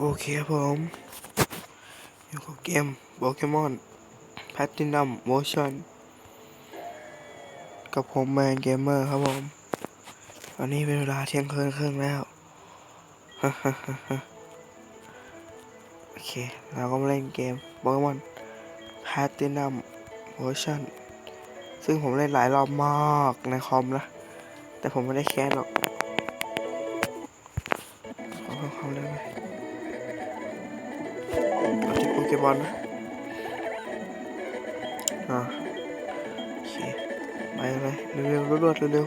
โอเคครับผม อยู่กับเกมโปเกมอนแพตตินัมโมชั่นกับผมแมนเกมเมอร์ครับผมตอนนี้เป็นเวลาเที่ยงคืนครึ่งแล้วโอเค เราก็มาเล่นเกมโปเกมอนแพตตินัมโมชั่นซึ่งผมเล่นหลายรอบมากในคอมนะ แต่ผมไม่ได้แคสหรอก มอนนะอ่าโอเคไปเลยเร็วๆรวดๆเร็ว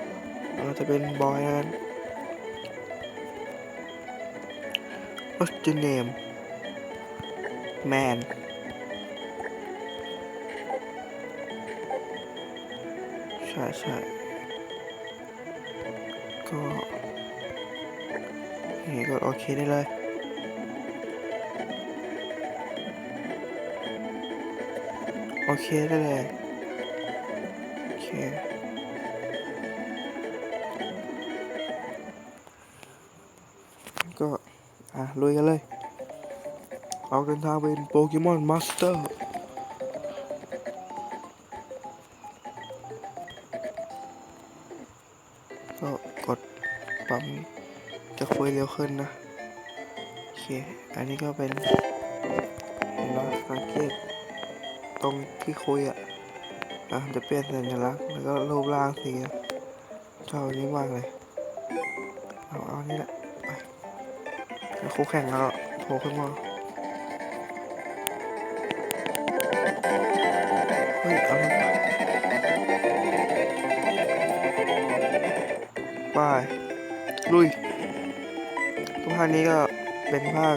ๆเราจะเป็นบอยนั้น What's your name man ใช่ใช่ก็นี่ก็โอเคได้เลย โอเคได้เลยโอเคก็ อะลุยกันเลย เอาเดินทางเป็นโปเกมอนมาสเตอร์ก็กดปั๊มจะคุยเร็วขึ้นนะ โอเค อันนี้ก็เป็นเห็นไหมสังเกต ตรงที่คุยอะอะจะเปลี่ยนสัญลักษณ์แล้วก็รูปร่างสีชอบนี้มากเลย เอาเอานี่แหละไปแล้วคู่แข่งแล้วโผล่ขึ้นมาเฮ้ยเอามันไปลุยภาคนี้ก็เป็นภาค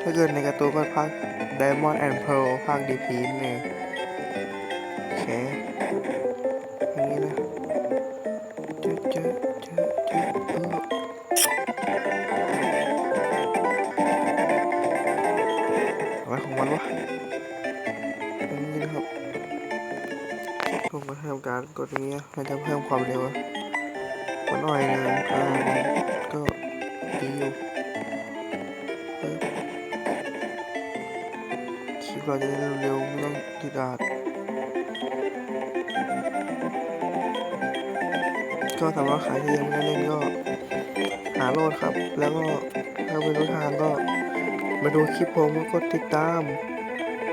ถ้าเกิดในการ์ตูนก็ภาค Diamond and Pearl ภาคดีพีนเองโอเคอย่างนี้นะเจ๊ะเจ๊ะเจ๊ะเจ๊ะเอออะไรของมันวะอย่างนี้นะครับผมก็ทำการกดอย่างนี้มันจะเพิ่มความเร็วมาหน่อยนึงอ่า เราจะได้เร็วๆไม่ต้องติดอาดก็สำหรับใครที่ยังไม่ได้เล่นก็หาโหลดครับ แล้วก็ถ้าไม่รู้ทางก็มาดูคลิปผมแล้วกดติดตาม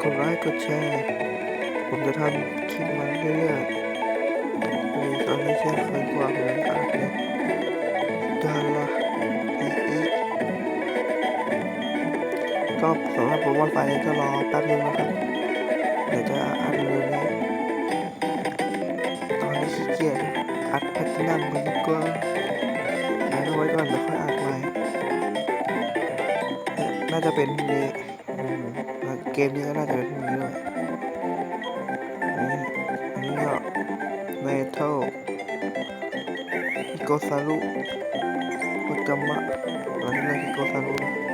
กดไลค์ กดแชร์ ผมจะทำคลิปมาเรื่อยๆมีตอนนี้เช่นเคยกว่าผมอาจเลย ก็สำหรับผมว่าไฟจะรอแป๊บนึงนะครับเดี๋ยวจะอัดเร็วนี้ตอนนี้ขี้เกียจอัดแพทนัมมันดีกว่าเอาไว้ก่อนแล้วค่อยอัดใหม่เอ๊ะน่าจะเป็นพรุ่งนี้เกมนี้ก็น่าจะเป็นพรุ่งนี้ด้วยอันนี้อันนี้ก็เมทัลฮิโกซารุโคจามะเราที่เรียกฮิโกซารุนะ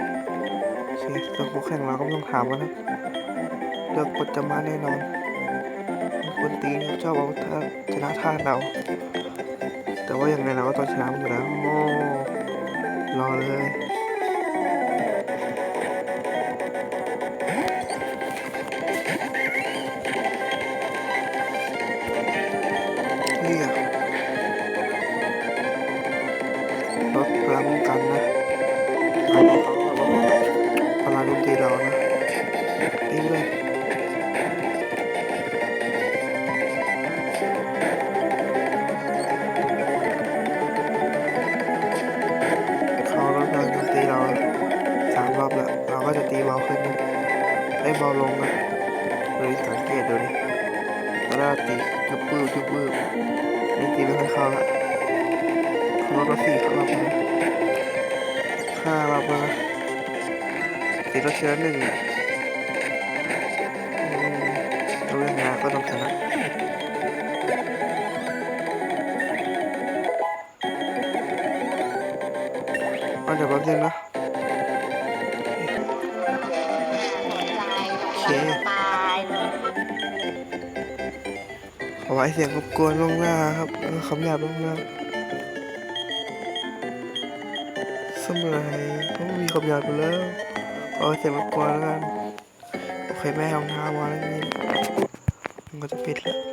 เคส่วคู่แข่งเราก็ไม่ต้องถามกันนะเลือกปดจะมาแน่นอนคนตีนชอบเอาท่าชนะท่าเรา แต่ว่าอย่างไรเราก็ต้องชนะมันอยู่แล้วโอ้รอเลย เขาลดมาสี่รอบแล้วห้ารอบแล้วนะตีรถเชื้อหนึ่งอืมดูยังไงก็ต้องชนะเอาเดี๋ยวแป๊บนึงนะโอเคตายเลยขอไว้เสียงรบกวนล่วงหน้าครับคำหยาบล่วงหน้า สมัยโอ้มีคำหยาบอยู่แล้วเอาเสียงรบกวนแล้วกัน โอเคแม่เองเท้ามาแล้วนี่มันก็จะปิดแล้ว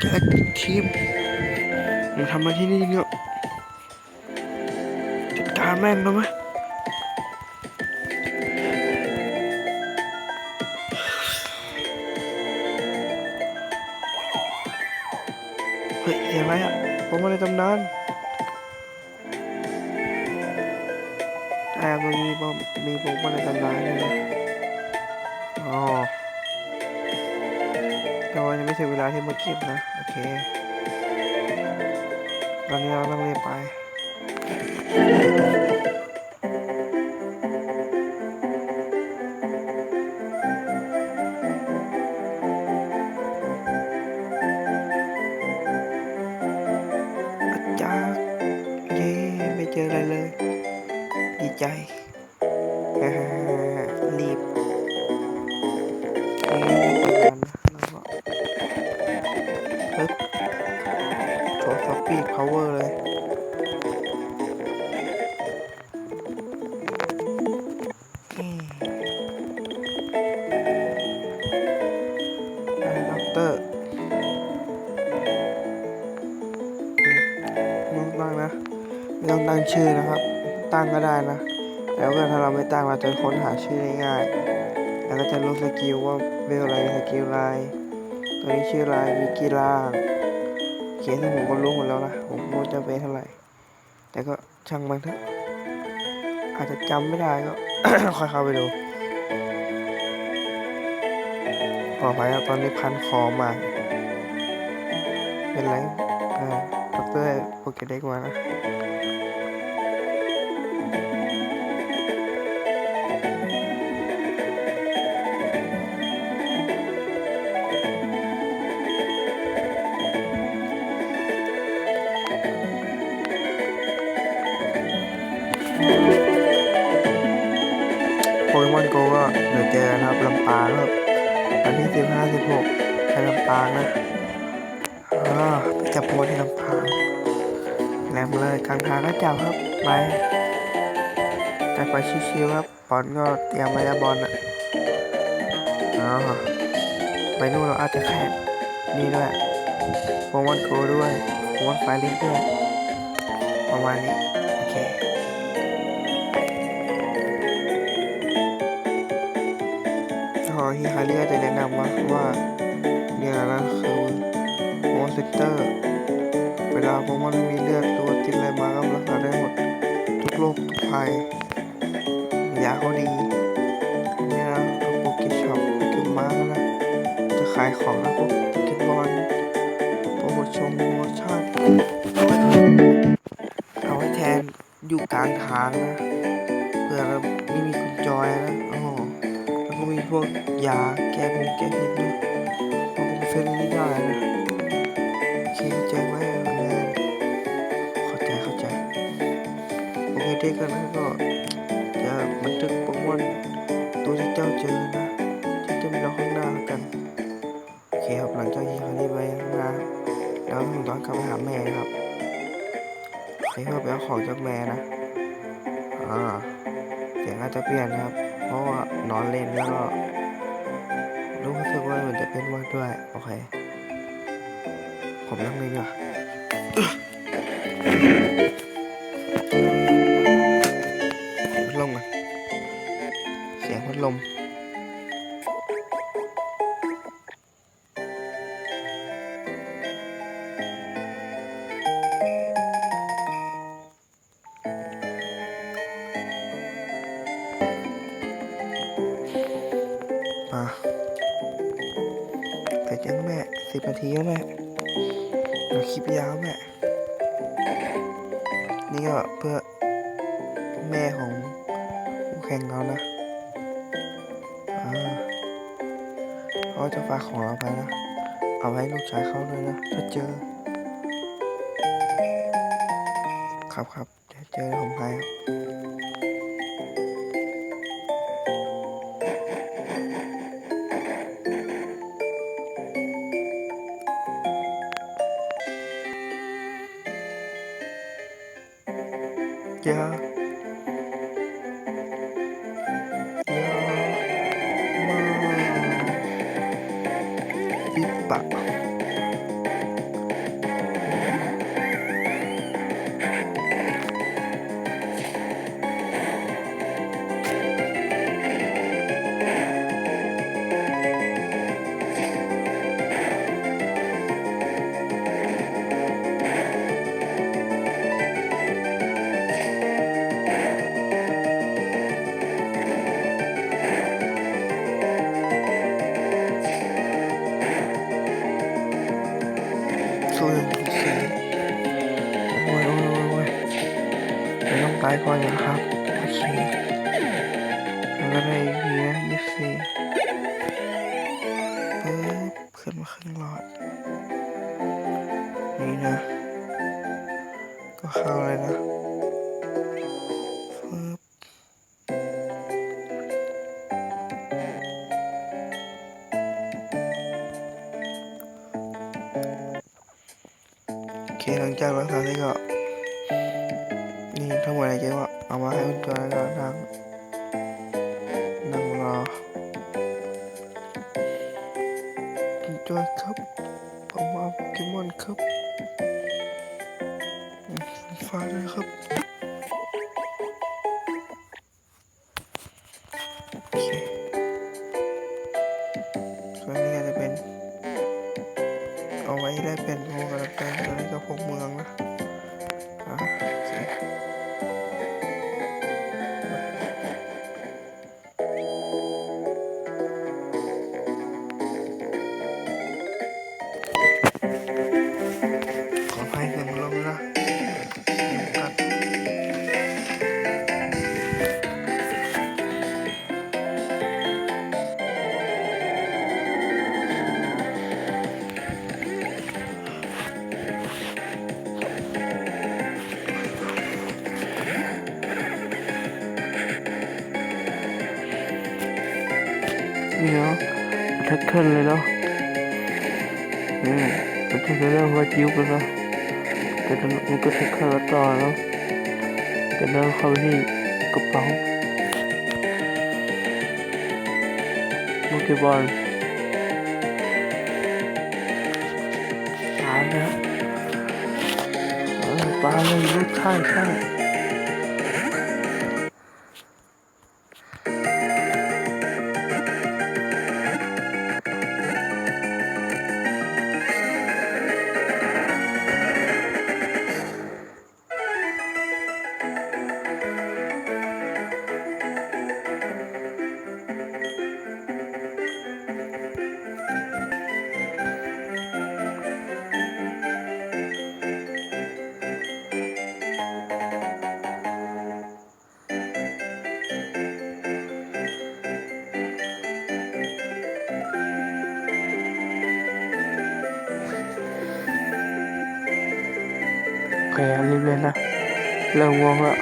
แกทีมมันทำมาที่นี่เนี่ยจัดการแม่งแล้วไหมเฮ้ยเสียงอะไรอะผมมาในตำนานแต่มันมีบอมมีผมมาในตำนานเลยนะอ๋อ แต่ว่ายังไม่ถึงเวลาที่มาเก็บนะ โอเค ตอนนี้เราต้องเรียนไปอาจารย์เย้ไม่เจออะไรเลย ดีใจฮ่าฮ่าฮ่ารีบ เราไม่ตั้งเราจะค้นหาชื่อได้ง่าย แล้วก็จะรู้สกิลว่าเบลอะไรสกิลอะไรตัวนี้ชื่ออะไรมีกี่ล่างเขียนที่ผมก็รู้หมดแล้วนะผมรู้จะเป็นเท่าไหร่ แต่ก็ช่างมันเถอะอาจจะจำไม่ได้ก็ค่อยเข้าไปดูขออภัยครับตอนนี้พันคอมา เป็นไรอ่าดรโปเกเด็กมานะ โกมอนโกก็เดี๋ยวเจอครับลำปางครับวันที่สิบห้าสิบหกไปลำปางนะอ่าไปจับโพที่ลำปางแหลมเลยกลางทางก็จับครับไปแต่ไปชิวๆครับบอลก็เตรียมไว้แล้วบอลอะอ๋อไปนู่นเราอาจจะแข่งนี่ด้วยโปเกมอนโกด้วยโปเกมอนไฟลิงด้วยประมาณนี้โอเค ฮิฮาริก็จะแนะนำว่าว่าเนี่ยนะคือโมเซเตอร์เวลาพวกมันมีเลือดตัวติดอะไรมาก็รักษาได้หมด ทุกโรคทุกภัยยาเขาดีเนี่ยนะเอาโปเกช็อปโปเกมานะจะขายของนะพวกโปเกบอลโปรโมชั่นโปรโมชั่นเอาไว้แทนอยู่กลางทางนะเผื่อเราไม่มีคุณจอยนะ ก็มีพวกยาแก้พงแก้พิษด้วยพอผมเซ็นไม่ได้นะโอเคเข้าใจไหมเออเข้าใจเข้าใจโอเคเด็กกันนะก็จะบันทึกปเกมอนตัวที่เจ้าเจอนะที่จะมีเราข้างหน้าแล้วกันโอเคครับหลังจากที่เขาได้ไปข้างหน้าแล้วผมต้องกลับไปหาแม่ครับโอเคครับไปเอาของจากแม่นะอ่าเสียงอาจจะเปลี่ยนนะครับ เพราะว่านอนเล่นแล้วก็รู้สึกว่ามันจะเป็นวัดด้วย โอเค ผมนั่งเลยดีกว่า ครับครับ เดี๋ยวเจอผมไปครับีทั้งหมดเลยเกมก็เอามาให้คุณตัวแล้วก็นั่งนั่งรอคุณจอยครับผมว่าโปเกมอนครับฟ้าด้วยครับ แท็กเลยเนาะอืมมันจะเรื่องหัวจิ้วไปแล้วแต่ตอนมันก็แท็กเกิลแล้วต่อเนาะแต่เดินเข้าที่กระเป๋าโปเกบอลตายแล้วตายเลยลูกใช่ใช่ เลยนะเริ่มง่วงแล้ว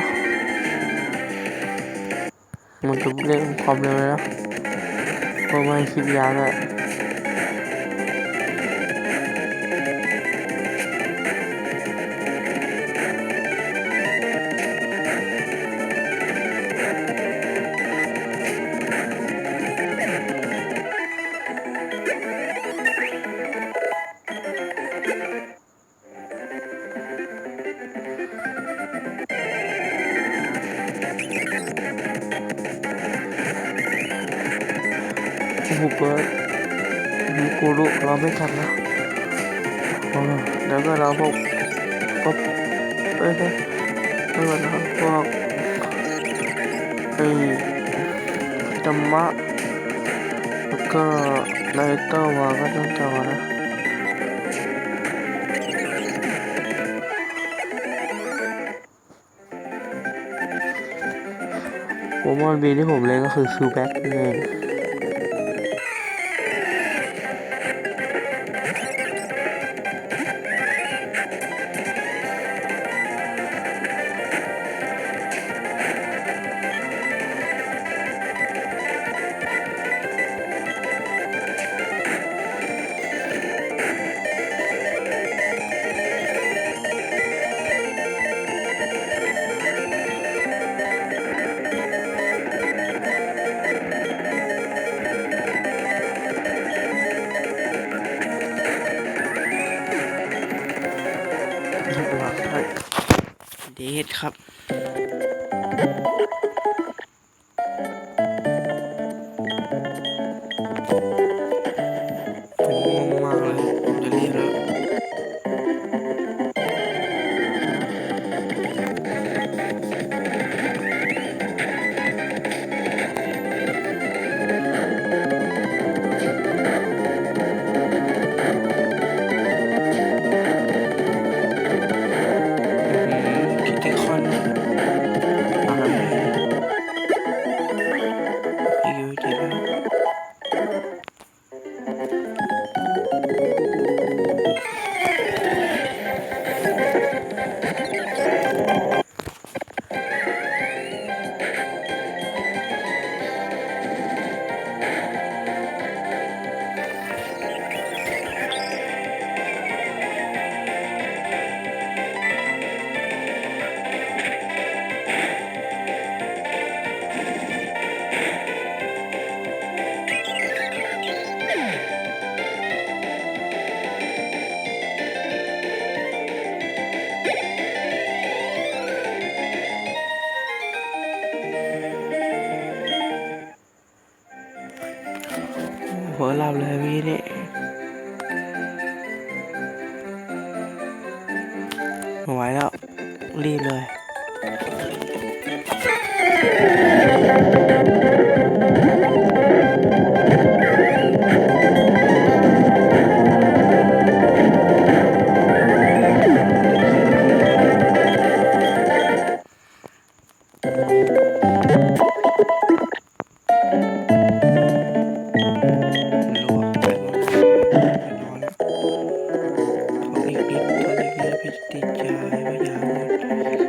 มันจะเร่งความเร็วเลยนะเพราะไม่คลิปยาวเลย เอ้ยนะนั่นนะครัพวกไอ้ธรรมะแล้วก็ไนเตอร์วาก็ต้องจอนะโปเกมอนบีที่ผมเล่นก็คือคิวแบ็กเอง ครับ หัวเ Yeah.